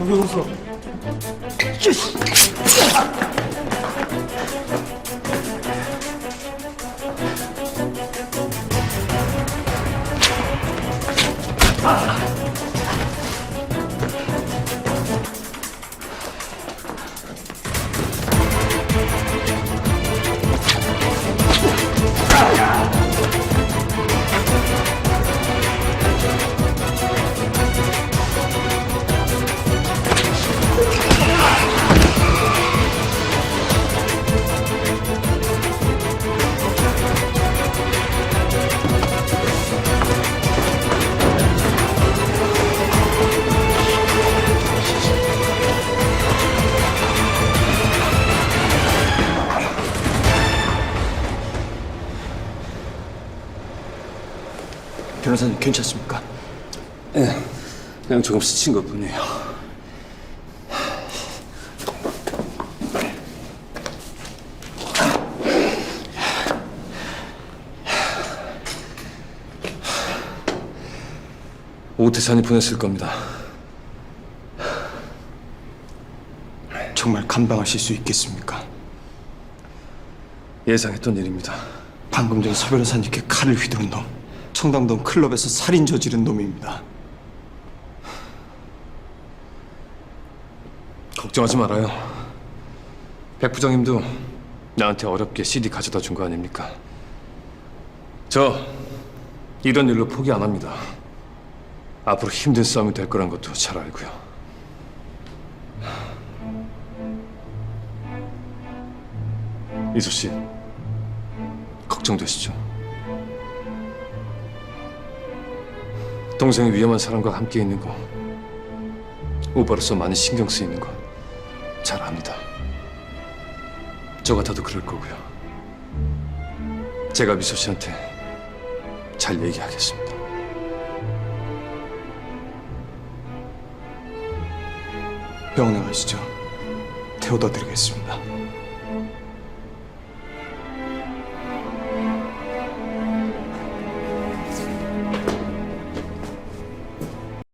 왜 웃어? 변호사님 괜찮습니까? 예, 그냥 조금 스친 것 뿐이에요. 오태산이 보냈을 겁니다. 정말 감당하실 수 있겠습니까? 예상했던 일입니다. 방금 전 서 변호사님께 칼을 휘두른 놈 청담동 클럽에서 살인 저지른 놈입니다 걱정하지 말아요. 백 부장님도 나한테 어렵게 CD 가져다 준 거 아닙니까? 저 이런 일로 포기 안 합니다. 앞으로 힘든 싸움이 될 거란 것도 잘 알고요. 이수 씨, 걱정되시죠? 동생이 위험한 사람과 함께 있는 거, 오빠로서 많이 신경 쓰이는 거 잘 압니다. 저 같아도 그럴 거고요. 제가 미소 씨한테 잘 얘기하겠습니다. 병원에 가시죠 태워다 드리겠습니다